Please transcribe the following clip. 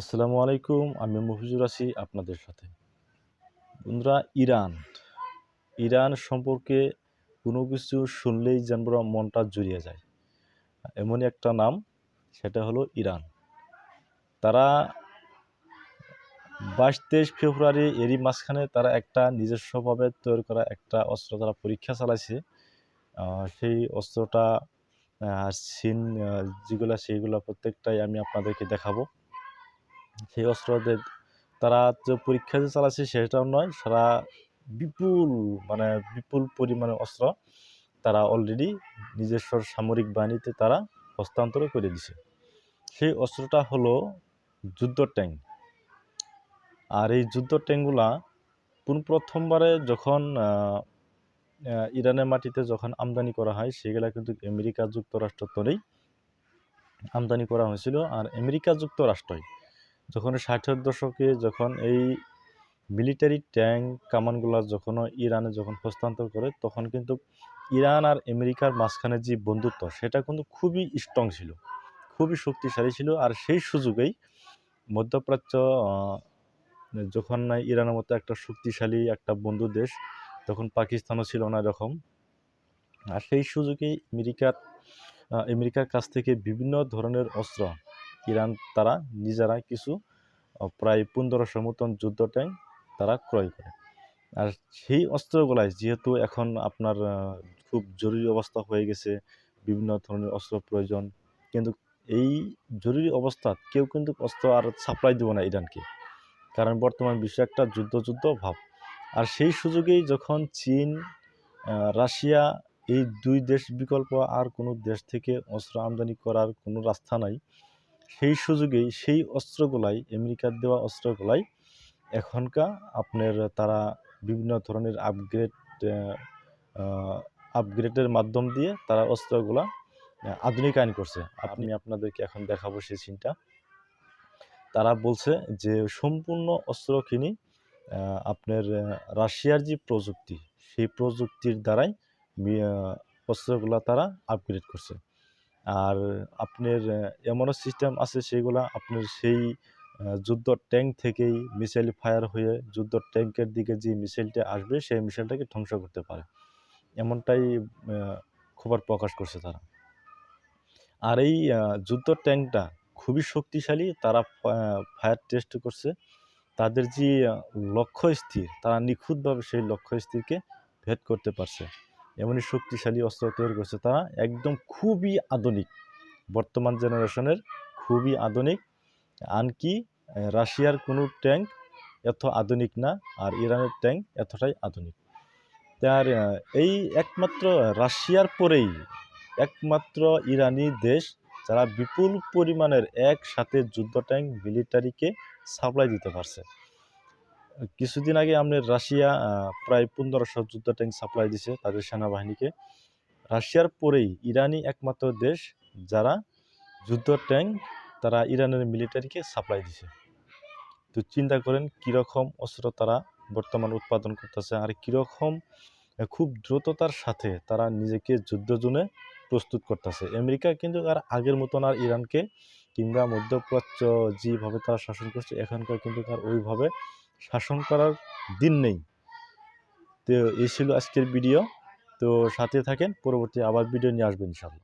আসসালামু আলাইকুম, আমি মফিজুর আছি আপনাদের সাথে। বন্ধুরা, ইরান। ইরান সম্পর্কে কোনো কিছু শুনলেই যেন মনটা জুড়িয়ে যায়। এমনই একটা নাম, সেটা হলো ইরান। তারা বাইশ তেইশ ফেব্রুয়ারি এরই মাঝখানে তারা একটা নিজস্বভাবে তৈরি করা একটা অস্ত্র তারা পরীক্ষা চালাইছে। সেই অস্ত্রটা সিন যেগুলো, সেইগুলো প্রত্যেকটাই আমি আপনাদেরকে দেখাবো। সেই অস্ত্রদের তারা যে পরীক্ষা যে চালাচ্ছে সেটাও নয়, সারা বিপুল মানে বিপুল পরিমাণে অস্ত্র তারা অলরেডি নিজস্ব সামরিক বাহিনীতে তারা হস্তান্তর করে দিছে। সেই অস্ত্রটা হলো যুদ্ধ ট্যাঙ্ক। আর এই যুদ্ধ ট্যাঙ্কগুলা প্রথমবারে যখন ইরানের মাটিতে যখন আমদানি করা হয়, সেগুলা কিন্তু আমেরিকা যুক্তরাষ্ট্র তরেই আমদানি করা হয়েছিল। আর আমেরিকা যুক্তরাষ্ট্রই যখন ষাটের দশকে যখন এই মিলিটারি ট্যাঙ্ক কামানগুলা যখন ইরানে যখন হস্তান্তর করে, তখন কিন্তু ইরান আর আমেরিকার মাঝখানে যে বন্ধুত্ব, সেটা কিন্তু খুবই স্ট্রং ছিল, খুবই শক্তিশালী ছিল। আর সেই সুযোগেই মধ্যপ্রাচ্য যখন না ইরানের মতো একটা শক্তিশালী একটা বন্ধু দেশ, তখন পাকিস্তানও ছিল না এরকম। আর সেই সুযোগেই আমেরিকার আমেরিকার কাছ থেকে বিভিন্ন ধরনের অস্ত্র ইরান তারা নিজেরা কিছু প্রায় পনেরোশো মতন যুদ্ধ ট্যাঙ্ক তারা ক্রয় করে। আর সেই অস্ত্রগুলাই যেহেতু এখন আপনার খুব জরুরি অবস্থা হয়ে গেছে, বিভিন্ন ধরনের অস্ত্র প্রয়োজন, কিন্তু এই জরুরি অবস্থা কেউ কিন্তু অস্ত্র আর সাপ্লাই দেবো না ইরানকে, কারণ বর্তমান বিশ্ব একটা যুদ্ধ যুদ্ধ ভাব। আর সেই সুযোগেই যখন চীন রাশিয়া এই দুই দেশ বিকল্প আর কোনো দেশ থেকে অস্ত্র আমদানি করার কোনো রাস্তা নাই সেই সুযোগেই সেই অস্ত্রগুলাই আমেরিকার দেওয়া অস্ত্রগুলাই এখনকার আপনার তারা বিভিন্ন ধরনের আপগ্রেড আপগ্রেডের মাধ্যম দিয়ে তারা অস্ত্রগুলা আধুনিকায়ন করছে। আপনি আপনাদেরকে এখন দেখাবো সেই সিনটা তারা বলছে যে সম্পূর্ণ অস্ত্র কিনি আপনার রাশিয়ার যে প্রযুক্তি সেই প্রযুক্তির দ্বারাই অস্ত্রগুলা তারা আপগ্রেড করছে। আর আপনার এমনও সিস্টেম আছে সেগুলা আপনার সেই যুদ্ধ ট্যাঙ্ক থেকেই মিসাইল ফায়ার হয়ে যুদ্ধ ট্যাঙ্কের দিকে যে মিসাইলটা আসবে সেই মিসাইলটাকে ধ্বংস করতে পারে। এমনটাই খবর প্রকাশ করছে তারা। আর এই যুদ্ধ ট্যাঙ্কটা খুবই শক্তিশালী, তারা ফায়ার টেস্ট করছে। তাদের যে লক্ষ্য স্থির, তারা নিখুঁতভাবে সেই লক্ষ্য স্থিরকে ভেদ করতে পারছে। এমনই শক্তিশালী অস্ত্র তৈরি করছে তারা। একদম খুবই আধুনিক। বর্তমান জেনারেশনের খুবই আধুনিক। আনকি রাশিয়ার কোনো ট্যাঙ্ক এত আধুনিক না, আর ইরানের ট্যাঙ্ক এতটাই আধুনিক। তার এই একমাত্র রাশিয়ার পরেই একমাত্র ইরানি দেশ যারা বিপুল পরিমাণের একসাথে যুদ্ধ ট্যাঙ্ক, মিলিটারিকে সাপ্লাই দিতে পারছে। কিছুদিন আগে আমাদের রাশিয়া প্রায় পনেরোশো যুদ্ধ ট্যাঙ্ক সাপ্লাই দিছে তাদের সেনাবাহিনীকে। রাশিয়ার পরেই ইরানি একমাত্র দেশ যারা যুদ্ধ ট্যাঙ্ক তারা ইরানের মিলিটারিকে সাপ্লাই দিছে। তো চিন্তা করেন কীরকম অস্ত্র তারা বর্তমান উৎপাদন করতেছে আর কীরকম খুব দ্রুততার সাথে তারা নিজেকে যুদ্ধজনে প্রস্তুত করতেছে। আমেরিকা কিন্তু আর আগের মতন আর ইরানকে কিংবা মধ্যপ্রাচ্য যেভাবে তারা শাসন করছে, এখনকার কিন্তু তার ওইভাবে শাসন করার দিন নেই। তো এই ছিল আজকের ভিডিও তো সাথে থাকেন, পরবর্তী আবার ভিডিও নিয়ে আসবেন ইনশাল্লাহ